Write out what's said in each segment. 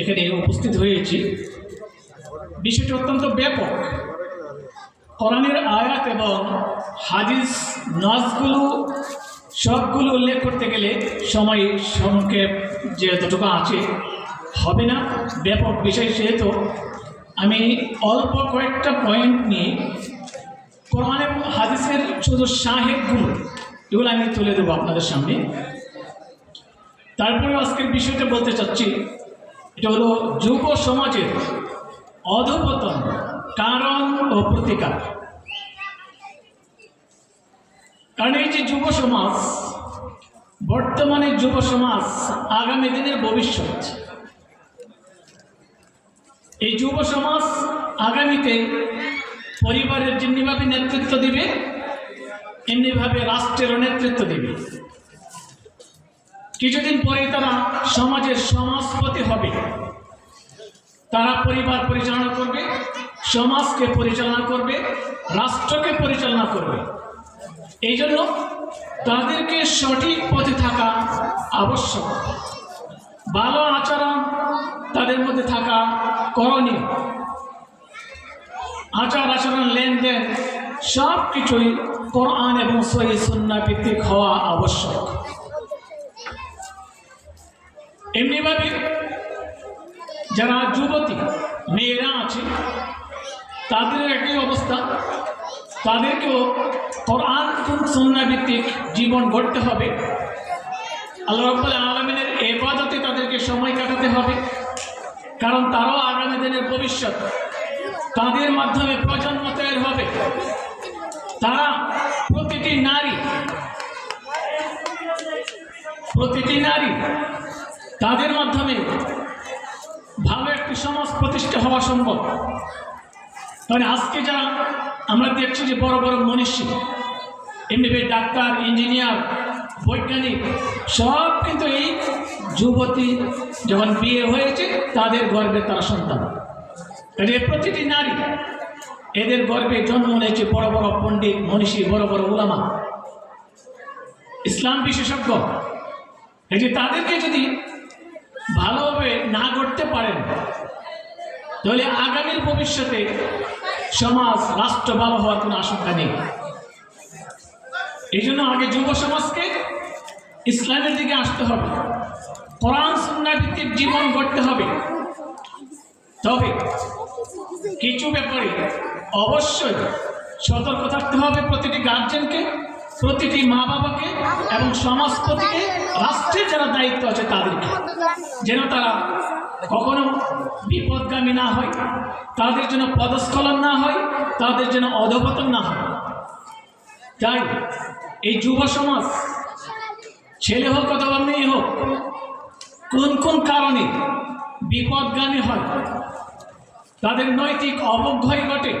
এখানে উপস্থিত হয়েছি। বিষয়টি অত্যন্ত ব্যাপক। কোরআনের আয়াত এবং হাদিস, নাজগুলো সবগুলো উল্লেখ করতে গেলে সময় সংক্ষেপ যে যতটুকু আছে, হবে না। ব্যাপক বিষয় সেহেতু আমি অল্প কয়েকটা পয়েন্ট নিয়ে কোরআন এবং হাদিসের শুধু সাহেবগুলো, এগুলো আমি তুলে দেবো আপনাদের সামনে। তারপরে আজকের বিষয়টা বলতে চাচ্ছি এটা হলো যুব সমাজের অধপতন কারণ ও প্রতিকার। কারণ এই যে যুব সমাজ, বর্তমানে যুব সমাজ আগামী দিনের ভবিষ্যৎ। এই যুব সমাজ আগামীতে পরিবারের যেমনিভাবে নেতৃত্ব দিবে এমনিভাবে রাষ্ট্রেরও নেতৃত্ব দিবে। কিছুদিন পরে তারা সমাজের সমাজপতি হবে। তারা পরিবার পরিচালনা করবে, সমাজকে পরিচালনা করবে, রাষ্ট্রকে পরিচালনা করবে। এই জন্য তাদেরকে সঠিক পথে থাকা আবশ্যক। ভালো আচরণ তাদের মধ্যে থাকা করণীয়। আচার আচরণ, লেনদেন সব কিছুই কোরআন এবং সহি সন্না ভিত্তিক হওয়া আবশ্যক। এমনিভাবে যারা যুবতী, মেয়েরা আছে, তাদের একই অবস্থা। তাদেরকেও কোরআন সন্না ভিত্তিক জীবন গড়তে হবে। আল্লাহ রব্বুল আলমিনের এবাদতে তাদেরকে সময় কাটাতে হবে। কারণ তারাও আগামী দিনের ভবিষ্যৎ। তাদের মাধ্যমে প্রজন্ম তৈরি হবে। তারা প্রতিটি নারী প্রতিটি নারী তাদের মাধ্যমে ভালো একটি সমাজ প্রতিষ্ঠা হওয়া সম্ভব। মানে আজকে যারা আমরা দেখছি যে বড় বড় মনীষী এমনিভাবে ডাক্তার, ইঞ্জিনিয়ার, বৈজ্ঞানিক, সব কিন্তু এই যুবতী যখন বিয়ে হয়েছে, তাদের গর্বে তারা সন্তান। কাজে প্রতিটি নারী এদের গর্বে জন্ম নিয়েছে বড় বড় পণ্ডিত, মনীষী, বড় বড় ওলামা ইসলাম বিশেষজ্ঞ। এই যে তাদেরকে যদি ভালোভাবে না করতে পারেন। তাহলে আগামীর ভবিষ্যতে সমাজ, রাষ্ট্র ভালো হওয়ার কোনো আশঙ্কা নেই। এই জন্য আগে যুব সমাজকে ইসলামের দিকে আসতে হবে। কোরআন সুন্না জীবন গড়তে হবে। তবে কিছু ব্যাপারে অবশ্যই সতর্ক থাকতে হবে প্রতিটি গার্জেনকে প্রতিটি মা বাবাকে এবং সমাজপতিকে রাষ্ট্রের যারা দায়িত্ব আছে তাদেরকে। যেন তারা কখনো বিপদগামী না হয়, তাদের জন্য পদস্খলন না হয়, তাদের জন্য অধপতন না হয়। তাই এই যুব সমাজ, ছেলে হোক অথবা মেয়ে হোক, কোন কোন কারণে বিপদগামী হয়, তাদের নৈতিক অবক্ষয় ঘটে,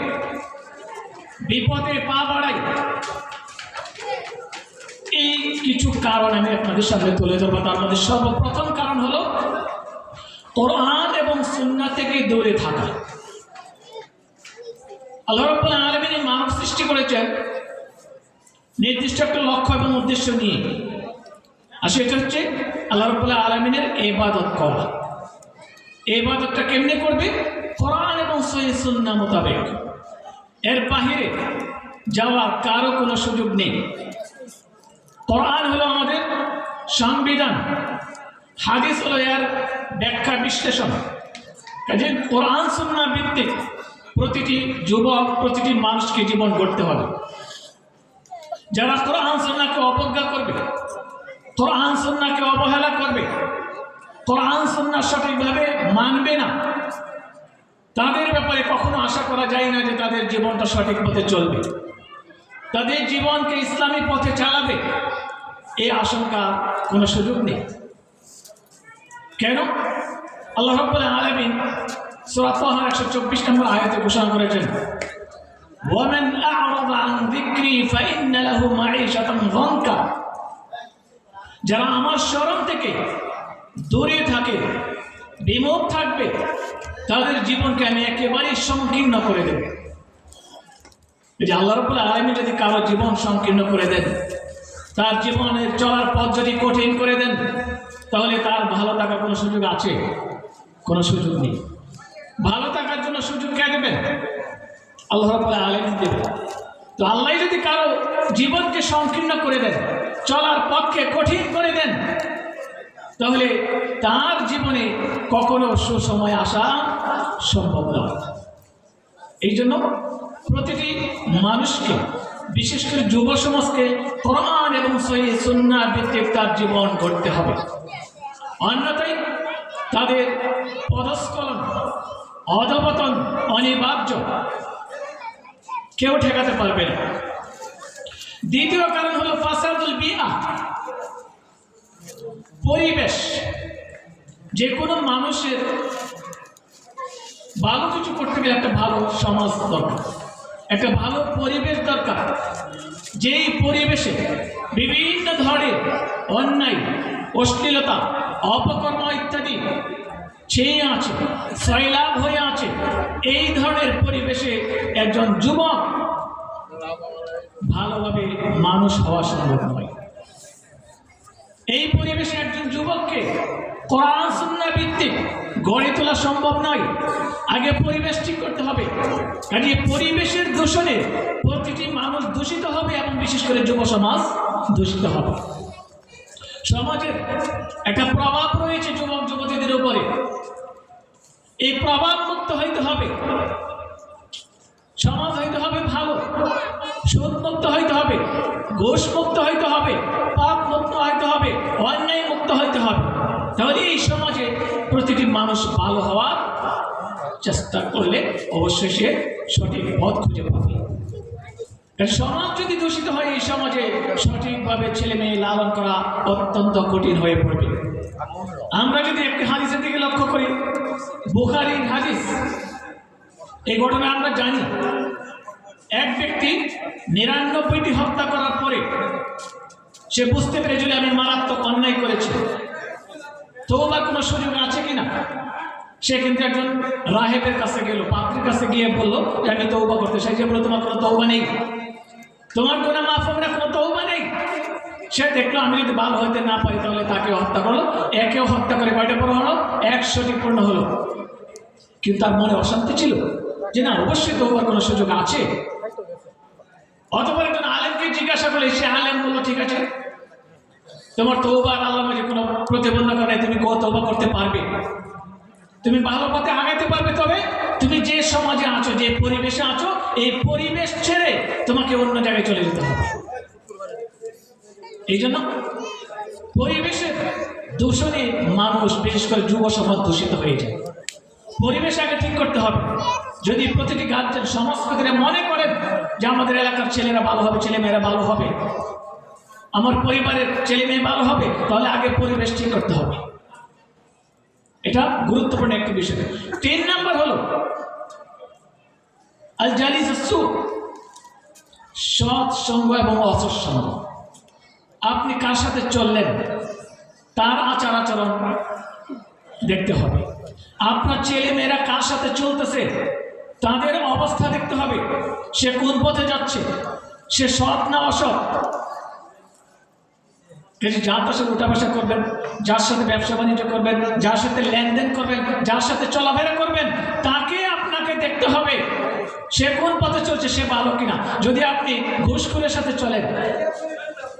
বিপদে পা বাড়ায় কিছু কারণ আমি আপনাদের সামনে তুলে ধরবো। তার মধ্যে সর্বপ্রথম কারণ হলো, কোরআন এবং সুন্না থেকে দূরে থাকা। আল্লাহ রব্বুল আলমিন মানব সৃষ্টি করেছেন নির্দিষ্ট একটা লক্ষ্য এবং উদ্দেশ্য নিয়ে। আর সেটা হচ্ছে আল্লাহ রব্বুল্লাহ আলমিনের এবাদত করা। এবাদতটা কেমনে করবে? কোরআন এবং সহি সুন্না মোতাবেক। এর বাহিরে যাওয়ার কারও কোনো সুযোগ নেই। কোরআন হলো আমাদের সংবিধান। হাদিস হলো এর ব্যাখ্যা বিশ্লেষণ। কাজে কোরআন সুন্না ভিত্তিক প্রতিটি যুবক, প্রতিটি মানুষকে জীবন গড়তে হবে। যারা কোরআন সুন্নাকে অবজ্ঞা করবে, কোরআন সুন্নাকে অবহেলা করবে, কোরআন সুন্না সঠিকভাবে মানবে না, তাদের ব্যাপারে কখনো আশা করা যায় না যে তাদের জীবনটা সঠিক পথে চলবে। তাদের জীবনকে ইসলামী পথে চালাবে এই আশঙ্কা কোনো সুযোগ নেই কেন আল্লাহ রব্বুল আলমিন সুরাতহার একশো চব্বিশ নম্বর আয়াতে ঘোষণা করেছেন ومن أعرض عن ذكري فإن له معيشة ضنكا যারা আমার স্মরণ থেকে দূরে থাকে বিমুখ থাকবে তাদের জীবনকে আমি একেবারেই সংকীর্ণ করে দেব এই যে আল্লাহ রবুল্লা আলমী যদি কারও জীবন সংকীর্ণ করে দেন, তার জীবনের চলার পথ যদি কঠিন করে দেন, তাহলে তার ভালো থাকার কোনো সুযোগ আছে? কোনো সুযোগ নেই। ভালো থাকার জন্য সুযোগ কে দেবেন? আল্লাহ রাবুল্লাহ আলম দেবেন। তো আল্লাহ যদি কারও জীবনকে সংকীর্ণ করে দেন, চলার পথকে কঠিন করে দেন, তাহলে তার জীবনে কখনো সুসময় আসা সম্ভব নয়। এই জন্য প্রতিটি মানুষকে, বিশেষ করে যুব সমাজকে কোরআন এবং সহি সুন্না ভিত্তিক তার জীবন গড়তে হবে। অন্যথায় তাদের পদস্খলন, অধপতন, অনিবার্য কেউ ঠেকাতে পারবে না। দ্বিতীয় কারণ হলো ফাসাদুল বিয়া। পরিবেশ যে কোনো মানুষের ভালো কিছু করতে গেলে একটা ভালো সমাজ দরকার। একটা ভালো পরিবেশ দরকার। যেই পরিবেশে বিভিন্ন ধরনের অন্যায়, অশ্লীলতা, অপকর্ম ইত্যাদি ছেয়ে আছে সয়লাভ হয়ে আছে, এই ধরনের পরিবেশে একজন যুবক ভালোভাবে মানুষ হওয়া সম্ভব নয়। এই পরিবেশে একজন যুবককে সুন্না ভিত্তিক গড়ে তোলা সম্ভব নয়। আগে পরিবেশ ঠিক করতে হবে। কাজে পরিবেশের দূষণে প্রতিটি মানুষ দূষিত হবে এবং বিশেষ করে যুব সমাজ দূষিত হবে। সমাজের একটা প্রভাব রয়েছে যুবক, যুবতীদের উপরে। এই প্রভাব মুক্ত হইতে হবে। সমাজ হইতে হবে ভালো। সুদ মুক্ত হইতে হবে। ঘোষ মুক্ত হইতে হবে। পাপ মুক্ত হইতে হবে। অন্যায় মুক্ত হইতে হবে। তাহলে এই সমাজে প্রতিটি মানুষ ভালো হওয়ার চেষ্টা করলে অবশ্যই সে সঠিক পথ খুঁজে পাবে। সমাজ যদি দূষিত হয়, এই সমাজে সঠিকভাবে ছেলে মেয়ে লালন করা অত্যন্ত কঠিন হয়ে পড়বে। আমরা যদি একটি হাদিসের দিকে লক্ষ্য করি, বুখারির হাদিস, এই ঘটনা আমরা জানি। এক ব্যক্তি নিরানব্বইটি হত্যা করার পরে সে বুঝতে পেরেছিল আমি মারাত্মক অন্যায় করেছি। তৌবার কোনো সুযোগ আছে কিনা? সে কিন্তু একজন রাহেবের কাছে গেল, পাত্রের কাছে গিয়ে বলল যে আমি তৌবা করতে যে বলল, তোমার কোনো তৌবা নেই। তোমার কোনো মাফ হবে কোনো তৌবা নেই। সে দেখল, আমি যদি ভালো হইতে না পারি, তাহলে তাকে হত্যা করল, একেও হত্যা করে কয়টা পূর্ণ হলো? একশোটি পূর্ণ হলো। কিন্তু তার মনে অশান্তি ছিল যে, না, অবশ্যই তৌবার কোনো সুযোগ আছে। অতপর একজন আলেমকে জিজ্ঞাসা করলে, সে আলেম বলল, ঠিক আছে, তোমার তৌবার আল্লাহ কোনো প্রতিবন্ধকতা নেই, তুমি তৌবা করতে পারবে। তুমি ভালো পথে আগাইতে পারবে তবে তুমি যে সমাজে আছো, যে পরিবেশে আছো, এই পরিবেশ ছেড়ে তোমাকে অন্য জায়গায় চলে যেতে হবে। এই জন্য পরিবেশের দূষণে মানুষ, বিশেষ করে যুব সমাজ দূষিত হয়ে যায়। পরিবেশ আগে ঠিক করতে হবে। যদি প্রতিটি গার্জেন সংস্কৃতিরা মনে করেন যে আমাদের এলাকার ছেলেরা ভালো হবে ছেলে মেয়েরা ভালো হবে, আমার পরিবারের ছেলে মেয়ে ভালো হবে, তাহলে আগে পরিবেশ ঠিক করতে হবে। এটা গুরুত্বপূর্ণ একটি বিষয়। তিন নাম্বার হলো আল জালিস সৎ সঙ্গ এবং অসৎ সঙ্গ। আপনি কার সাথে চললেন? তার আচার আচরণ দেখতে হবে। আপনার ছেলে মেয়েরা কার সাথে চলতেছে? তাদের অবস্থা দেখতে হবে। সে কোন পথে যাচ্ছে? সে সৎ না অসৎ? কাজে যার পাশে উঠা বসা করবেন, যার সাথে ব্যবসা বাণিজ্য করবেন, যার সাথে লেনদেন করবেন, যার সাথে চলাফেরা করবেন, তাকে আপনাকে দেখতে হবে সে কোন পথে চলছে, সে ভালো কিনা। যদি আপনি ঘুষখোরের সাথে চলেন,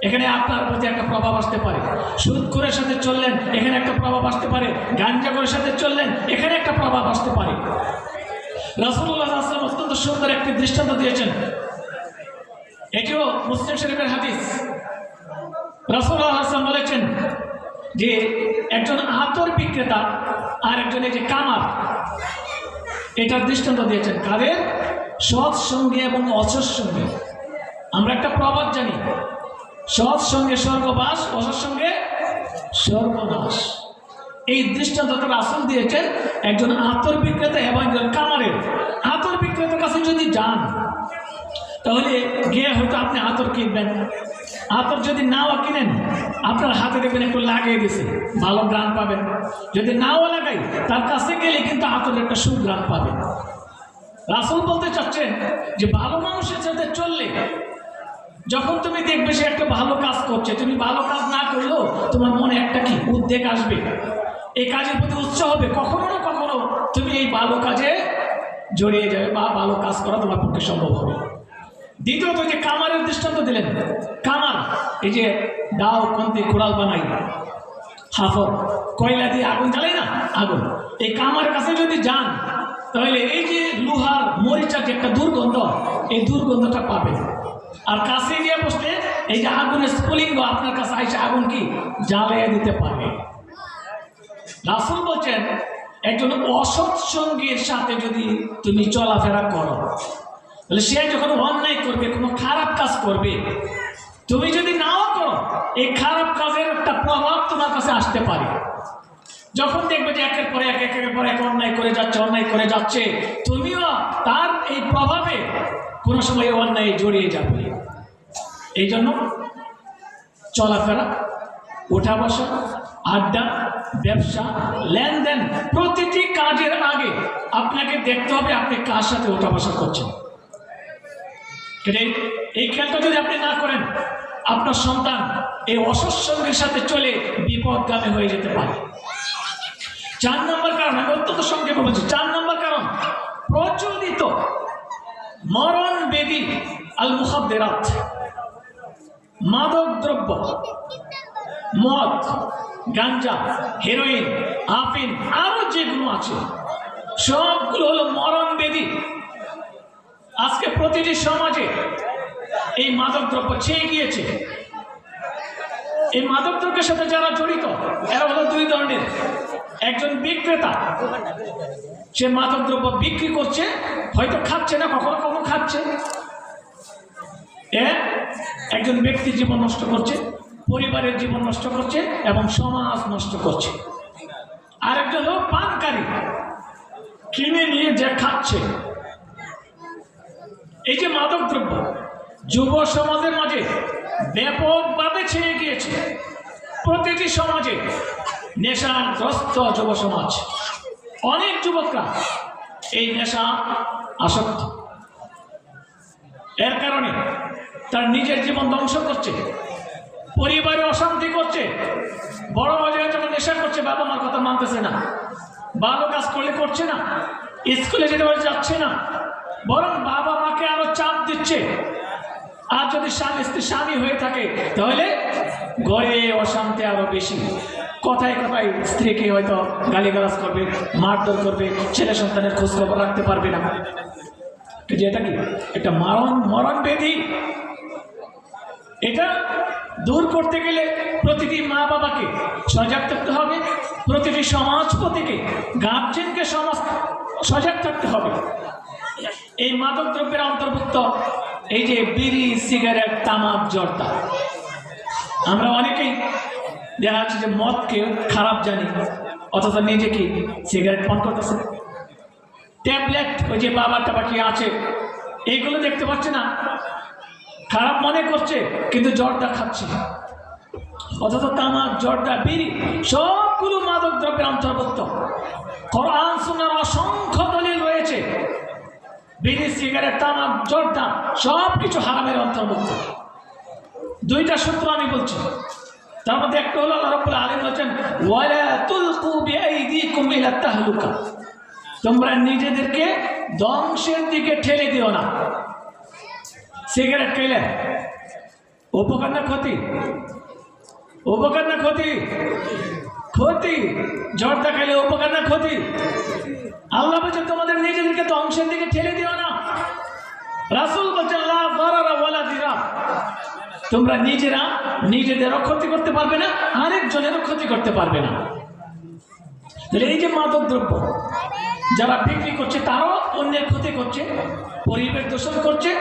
এখানে আপনার প্রতি একটা প্রভাব আসতে পারে। সুদখোরের সাথে চললেন, এখানে একটা প্রভাব আসতে পারে। গাঞ্জাখোরের সাথে চললেন, এখানে একটা প্রভাব আসতে পারে। রাসুল্লাহ আসলাম অত্যন্ত সুন্দর একটি দৃষ্টান্ত দিয়েছেন। এটিও মুসলিম শরীফের হাদিস। রাসুল্লাহ হাসান বলেছেন যে একজন আতর বিক্রেতা আর একজন এই যে কামার, এটার দৃষ্টান্ত দিয়েছেন কাদের? সৎ সঙ্গে এবং অসৎ সঙ্গে। আমরা একটা প্রবাদ জানি, সৎ সঙ্গে স্বর্গবাস, অসৎ সঙ্গে সর্বনাশ এই দৃষ্টান্ত তারা আসল দিয়েছেন একজন আতর বিক্রেতা এবং একজন কামারের। আতর বিক্রেতার কাছে যদি যান, তাহলে গিয়ে হয়তো আপনি আতর কিনবেন। আতর যদি নাও কিনেন, আপনার হাতে দেখবেন একটু লাগিয়ে দিছে। ভালো গ্রান পাবেন। যদি নাও লাগাই, তার কাছে গেলে কিন্তু আতরের একটা সুগ্রান পাবেন। রাসুল বলতে চাচ্ছেন যে, ভালো মানুষের সাথে চললে, যখন তুমি দেখবে সে একটা ভালো কাজ করছে, তুমি ভালো কাজ না করলেও তোমার মনে একটা কি উদ্বেগ আসবে। এই কাজের প্রতি উৎসাহ হবে। কখনো না কখনো তুমি এই ভালো কাজে জড়িয়ে যাবে বা ভালো কাজ করা তোমার পক্ষে সম্ভব হবে। দ্বিতীয়ত যে, কামারের দৃষ্টান্ত দিলেন। এই যে দাও, কন্তে কোড়াল বানাই। হাফর কয়লা দিয়ে আগুন জ্বালাই না? আগুন। এই কামার কাছে যদি যান, তাহলে এই যে লোহার মরিচার যে একটা দুর্গন্ধ, এই দুর্গন্ধটা পাবে আর কাছে গিয়ে বসলে, এই যে আগুনের স্ফুলিঙ্গ, আপনার কাছে আইসে আগুন কি? জ্বালিয়ে দিতে পারবে। রাসুল বলছেন, একজন অসৎ সঙ্গীর সাথে যদি তুমি চলাফেরা করো, তাহলে সে যখন অন্যায় করবে, কোনো খারাপ কাজ করবে তুমি যদি নাও করো, এই খারাপ কাজের একটা প্রভাব তোমার কাছে আসতে পারে। যখন দেখবে যে একের পরে এক, একের পরে এক অন্যায় করে যাচ্ছে, অন্যায় করে যাচ্ছে, তুমিও তার এই প্রভাবে কোনো সময় অন্যায় জড়িয়ে যাবে। এই জন্য চলাফেরা, ওঠা বসা, আড্ডা, ব্যবসা, লেনদেন প্রতিটি কাজের আগে আপনাকে দেখতে হবে আপনি কার সাথে ওঠা বসা করছেন। এই- খেয়ালটা যদি আপনি না করেন আপনার সন্তান এই অসৎসঙ্গের সাথে চলে বিপদগামী হয়ে যেতে পারে। চার নম্বর কারণ, আমি অত্যন্ত সংক্ষেপে বলছি, চার নম্বর কারণ, প্রচলিত মরণ বেদি আল মুখাদ্দেরাত মাদক দ্রব্য, মদ, গাঞ্জা হেরোইন আফিন, আরও যেগুলো আছে, সবগুলো হলো মরণ বেদি। আজকে প্রতিটি সমাজে এই মাদক দ্রব্য ছেয়ে গিয়েছে। এই মাদক দ্রব্যের সাথে যারা জড়িত, এরা হলো দুই ধরনের। একজন বিক্রেতা, সে মাদক দ্রব্য বিক্রি করছে, হয়তো খাচ্ছে না, কখনো কখনো খাচ্ছে। একজন ব্যক্তির জীবন নষ্ট করছে, পরিবারের জীবন নষ্ট করছে এবং সমাজ নষ্ট করছে। আরেকজন হলো পানকারী, কিনে নিয়ে যে খাচ্ছে। এই যে মাদক দ্রব্য যুব সমাজের মাঝে ব্যাপকভাবে ছেয়ে গিয়েছে। প্রতিটি সমাজে নেশাগ্রস্ত যুব সমাজ, অনেক যুবকরা এই নেশা আসক্ত। এর কারণে তার নিজের জীবন ধ্বংস করছে, পরিবারে অশান্তি করছে, বড় বাজারে যখন নেশা করছে, বাবা মার কথা মানতেছে না, ভালো কাজ করলে করছে না, স্কুলে যেতে পারে যাচ্ছে না, বরং বাবা মাকে আরও চাপ দিচ্ছে। আর যদি স্বামী স্ত্রী স্বামী হয়ে থাকে, তাহলে ঘরে অশান্তি আরও বেশি। কথায় কথায় স্ত্রীকে হয়তো গালিগালাজ করবে, মারধর করবে, ছেলে সন্তানের খোঁজ খবর রাখতে পারবে না। এটা কি? একটা মারণ, মরণ বেধি এটা দূর করতে গেলে প্রতিটি মা বাবাকে সজাগ থাকতে হবে, প্রতিটি সমাজপতিকে, গার্জেনকে সমাজ সজাগ থাকতে হবে। এই মাদক দ্রব্যের অন্তর্ভুক্ত এই যে বিড়ি, সিগারেট, তামাক, জর্দা। আমরা অনেকেই দেখা যাচ্ছে যে মদকে খারাপ জানি, অথচ নিজে কি সিগারেট পান করতেছে। ট্যাবলেট, ওই যে বাবা টাবা কি আছে এইগুলো দেখতে পাচ্ছে না। খারাপ মনে করছে, কিন্তু জর্দা খাচ্ছে। অথচ তামাক, জর্দা, বিড়ি, সবগুলো মাদক দ্রব্যের অন্তর্ভুক্ত। কোরআন অসংখ্য দলিল রয়েছে। বিড়ি, সিগারেট, তামাক, জর্দা সব কিছু হারামের অন্তর্ভুক্ত। দুইটা সূত্র আমি বলছি। তার মধ্যে একটা হলো আল্লাহ রাব্বুল আলামিন বলেছেন তাহলুকা। তোমরা নিজেদেরকে ধ্বংসের দিকে ঠেলে দিও না। সিগারেট খেলে। উপকার না ক্ষতি? উপকার না ক্ষতি? ক্ষতি। জর্দা খাইলে উপকার না ক্ষতি? আল্লাহ বলছে তোমাদের নিজেদেরকে ধ্বংসের দিকে ঠেলে দিও না। রাসুল দিরা তোমরা নিজেরা নিজেদেরও ক্ষতি করতে পারবে না আরেকজনেরও ক্ষতি করতে পারবে না। এই যে মাদক দ্রব্য, যারা বিক্রি করছে, তারাও অন্যের ক্ষতি করছে, পরিবেশ দূষণ করছে,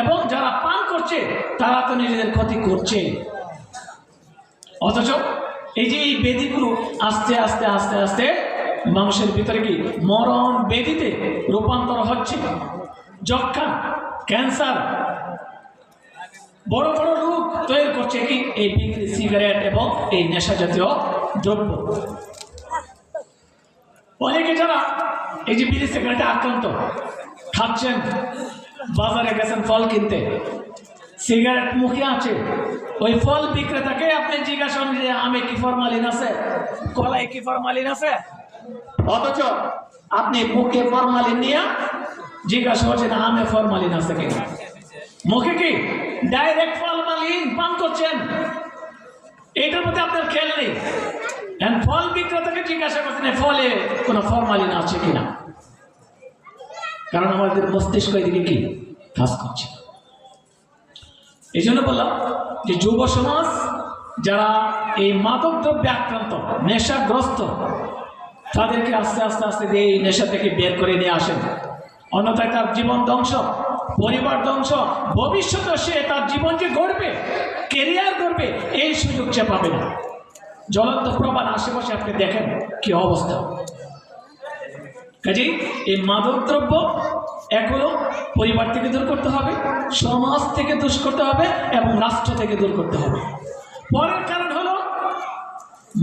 এবং যারা পান করছে, তারা তো নিজেদের ক্ষতি করছে। অথচ এই যে এই বেদিগুলো আস্তে আস্তে আস্তে আস্তে মানুষের ভিতরে কি মরণ বেদিতে রূপান্তর হচ্ছে যক্ষা, ক্যান্সার, বড় বড় রোগ তৈরি করছে কি? এই বিক্রি সিগারেট এবং এই নেশা জাতীয় দ্রব্য। অনেকে যারা এই যে বিড়ি, সিগারেটে আক্রান্ত, খাচ্ছেন, বাজারে গেছেন ফল কিনতে, সিগারেট মুখে আছে, ওই ফল বিক্রেতাকে আপনি জিজ্ঞাসা যে, আমে কি ফরমালিন আছে? কলায় কি ফরমালিন আছে? অথচ আপনি মুখে ফরমালিন নিয়ে জিজ্ঞাসা করছেন, আমে ফরমালিন আছে কিনা? মুখে কি? ডাইরেক্ট ফরমালিন পান করছেন। এটার মধ্যে আপনার খেয়াল নেই। ফল বিক্রেতাকে জিজ্ঞাসা করছেন ফলে কোনো ফরমালিন আছে কিনা? কারণ আমাদের মস্তিষ্ক এদিকে কি? কাজ করছে। এই জন্য বললাম যে যুব সমাজ যারা এই মাদক দ্রব্যে আক্রান্ত, নেশাগ্রস্ত তাদেরকে আস্তে আস্তে আস্তে এই নেশা থেকে বের করে নিয়ে আসেন। অন্যথায় তার জীবন ধ্বংস, পরিবার ধ্বংস ভবিষ্যতে সে তার জীবন যে গড়বে কেরিয়ার গড়বে, এই সুযোগ সে পাবে না। জ্বলন্ত প্রমাণ আশেপাশে আপনি দেখেন কি অবস্থা। কাজেই এই মাদক দ্রব্য এক পরিবার থেকে দূর করতে হবে, সমাজ থেকে দূর করতে হবে এবং রাষ্ট্র থেকে দূর করতে হবে। পরের কারণ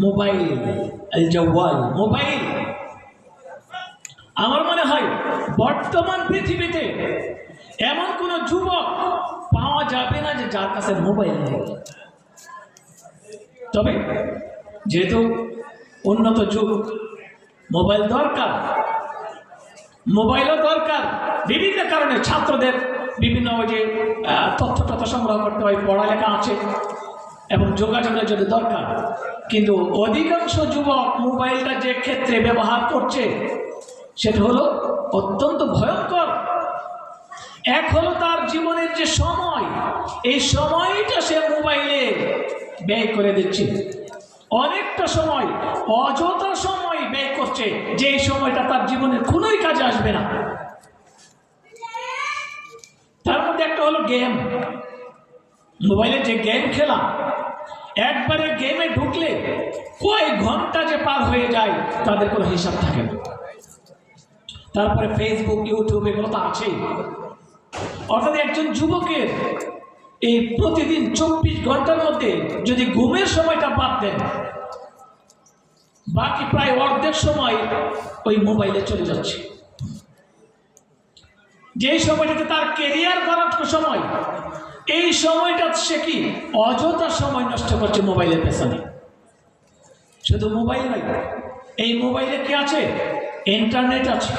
মোবাইল এই যে ওয়াল মোবাইল। আমার মনে হয় বর্তমান পৃথিবীতে এমন কোনো যুবক পাওয়া যাবে না যে যার কাছে মোবাইল নেই। তবে যেহেতু উন্নত যুগ, মোবাইল দরকার, মোবাইলও দরকার। বিভিন্ন কারণে ছাত্রদের বিভিন্ন ওই যে তথ্য তথ্য সংগ্রহ করতে হয়, পড়ালেখা আছে। এবং যোগাযোগের জন্য দরকার। কিন্তু অধিকাংশ যুবক মোবাইলটা যে ক্ষেত্রে ব্যবহার করছে, সেটা হলো অত্যন্ত ভয়ঙ্কর। এক হলো তার জীবনের যে সময়, এই সময়টা সে মোবাইলে ব্যয় করে দিচ্ছে। অনেকটা সময়, অযথা সময় ব্যয় করছে, যে এই সময়টা তার জীবনের কোনোই কাজে আসবে না। তার মধ্যে একটা হলো গেম। মোবাইলে যে গেম খেলা একবারে গেমে ঢুকলে কয়েক ঘণ্টা যে পার হয়ে যায়, তাদের কোনো হিসাব থাকে না। তারপরে ফেসবুক ইউটিউব এগুলো তো আছেই। অর্থাৎ একজন যুবকের এই প্রতিদিন চব্বিশ ঘণ্টার মধ্যে যদি ঘুমের সময়টা বাদ দেন, বাকি প্রায় অর্ধেক সময় ওই মোবাইলে চলে যাচ্ছে। যে সময়টাতে তার কেরিয়ার করার সময় এই সময়টা সে কি? অযথা সময় নষ্ট করছে মোবাইলের পেছনে। শুধু মোবাইল নয়, এই মোবাইলে কি আছে? ইন্টারনেট আছে।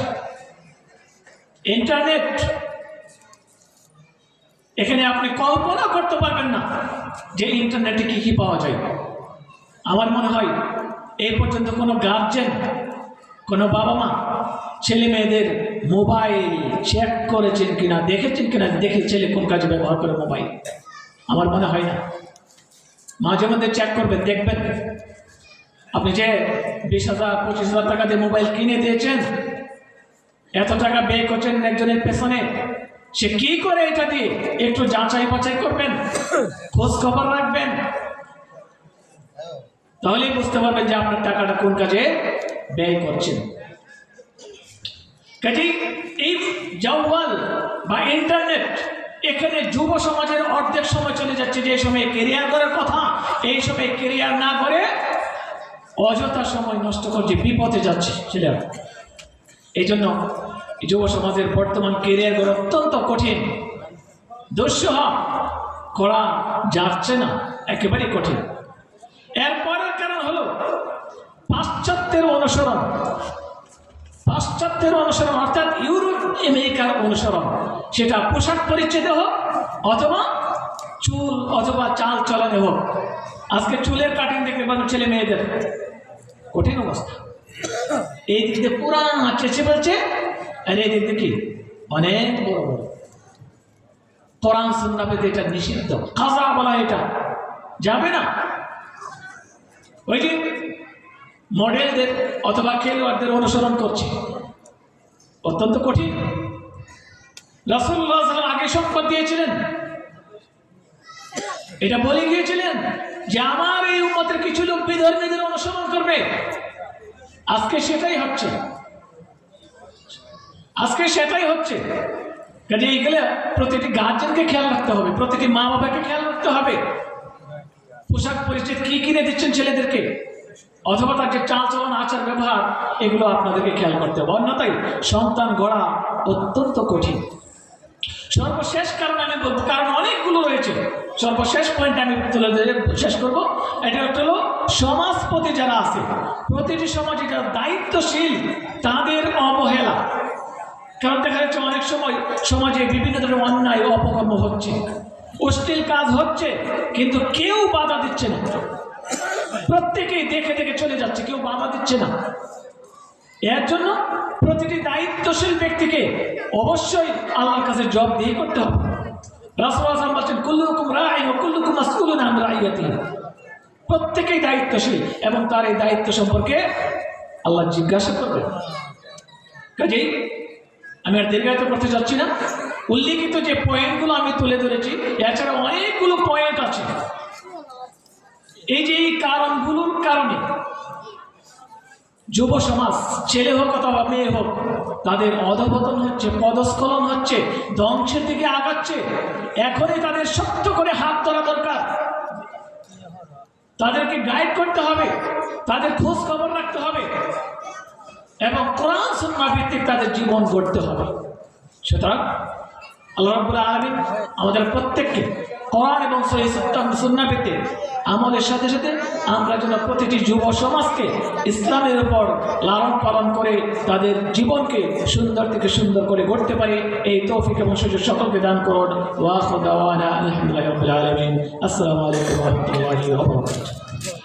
ইন্টারনেট, এখানে আপনি কল্পনা করতে পারবেন না যে ইন্টারনেটে কি কি পাওয়া যায়। আমার মনে হয়, এই পর্যন্ত কোনো গার্জেন কোনো বাবা মা ছেলে মেয়েদের মোবাইল চেক করেছেন কিনা, দেখেছেন কিনা, দেখে ছেলে কোন কাজে ব্যবহার করে মোবাইল? আমার মনে হয় না। মাঝে মধ্যে চেক করবেন, দেখবেন। আপনি যে বিশ হাজার, পঁচিশ হাজার টাকা দিয়ে মোবাইল কিনে দিয়েছেন, এত টাকা ব্যয় করছেন একজনের পেছনে, সে কি করে এটা দিয়ে একটু যাচাই বাছাই করবেন? খোঁজ খবর রাখবেন? তাহলেই বুঝতে পারবেন যে আপনার টাকাটা কোন কাজে ব্যয় করছেন। কাজেই এই জাওয়াল বা ইন্টারনেট এখানে যুব সমাজের অর্ধেক সময় চলে যাচ্ছে যে সময় কেরিয়ার করার কথা, এই সময় কেরিয়ার না করে অযথা সময় নষ্ট করছে বিপথে যাচ্ছে ছেলেরা। এই জন্য যুব সমাজের বর্তমান কেরিয়ার করা অত্যন্ত কঠিন। দুঃসহ করা যাচ্ছে না একেবারে কঠিন। এরপরের কারণ হলো পাশ্চাত্যের অনুসরণ। পাশ্চাত্যের অনুসরণ, অর্থাৎ ইউরোপ, আমেরিকার অনুসরণ। সেটা পোশাক পরিচ্ছেদে হোক, অথবা চুল, অথবা চাল চলনে হোক। আজকে চুলের কাটিং দেখতে পাবেন ছেলে মেয়েদের। কঠিন অবস্থা। এই দিক দিয়ে পুরা চেঁচে বলছে, আর এই দিক দিয়ে কি? অনেক বড় বড়। কোরআন সুন্নাবেদ এটা নিষিদ্ধ। খাজা বলা এটা। যাবে না? ওই যে মডেলদের অথবা খেলোয়াড়দের অনুসরণ করছে। অত্যন্ত কঠিন। রসুল্লাহ আগে শপথ দিয়েছিলেন। এটা বলে গিয়েছিলেন যে আমার এই উম্মতের কিছু লোক বিধর্মীদের অনুসরণ করবে। আজকে সেটাই হচ্ছে। আজকে সেটাই হচ্ছে। কাজে এইগুলো প্রতিটি গার্জেনকে খেয়াল রাখতে হবে, প্রতিটি মা বাবাকে খেয়াল রাখতে হবে। পোশাক পরিচ্ছেদ কি কিনে দিচ্ছেন ছেলেদেরকে? অথবা তার যে চাল চলন আচার ব্যবহার, এগুলো আপনাদেরকে খেয়াল করতে হবে। অন্যথায় সন্তান গড়া অত্যন্ত কঠিন। সর্বশেষ কারণ আমি বলব, কারণ অনেকগুলো রয়েছে। সর্বশেষ পয়েন্ট আমি তুলে ধরে শেষ করব। এটা হচ্ছে হলো সমাজপতি যারা আছে, প্রতিটি সমাজে যারা দায়িত্বশীল, তাদের অবহেলা। কারণ দেখা যাচ্ছে অনেক সময় সমাজে বিভিন্ন ধরনের অন্যায়, অপকর্ম হচ্ছে। অশ্লীল কাজ হচ্ছে, কিন্তু কেউ বাধা দিচ্ছে না। প্রত্যেকেই দেখে দেখে চলে যাচ্ছে, কেউ বাধা দিচ্ছে না। এর জন্য প্রতিটি দায়িত্বশীল ব্যক্তিকে অবশ্যই আল্লাহর কাছে জব দিয়ে করতে হবে। রাসুল বলছেন, কুল্লুকুম রায় কুল্লুকুম মাসকুলুন আন রাইয়াতি প্রত্যেকেই দায়িত্বশীল এবং তার এই দায়িত্ব সম্পর্কে আল্লাহ জিজ্ঞাসা করবে কাজেই আমি আর দীর্ঘায়িত করতে যাচ্ছি না। উল্লিখিত যে পয়েন্টগুলো আমি তুলে ধরেছি, এছাড়া অনেকগুলো পয়েন্ট আছে। এই যে এই কারণগুলোর কারণে যুব সমাজ, ছেলে হোক অথবা মেয়ে হোক, তাদের অধপতন হচ্ছে, পদস্খলন হচ্ছে, ধ্বংসের দিকে আগাচ্ছে। এখনই তাদের শক্ত করে হাত ধরা দরকার। তাদেরকে গাইড করতে হবে, তাদের খোঁজ খবর রাখতে হবে এবং কোরআন সুন্না ভিত্তিক তাদের জীবন গড়তে হবে। সুতরাং আল্লাহ রাবুল আলমিন আমাদের প্রত্যেককে কোরআন এবং সুন্না আমাদের আমলের সাথে সাথে আমরা যেন প্রতিটি যুব সমাজকে ইসলামের উপর লালন পালন করে তাদের জীবনকে সুন্দর থেকে সুন্দর করে গড়তে পারি। এই তৌফিক এবং সুযোগ সকলকে দান করুন। ওয়াহ দাওয়ানা আলহামদুলিল্লাহ আসসালামু আলাইকুম রহমতুল্লাহি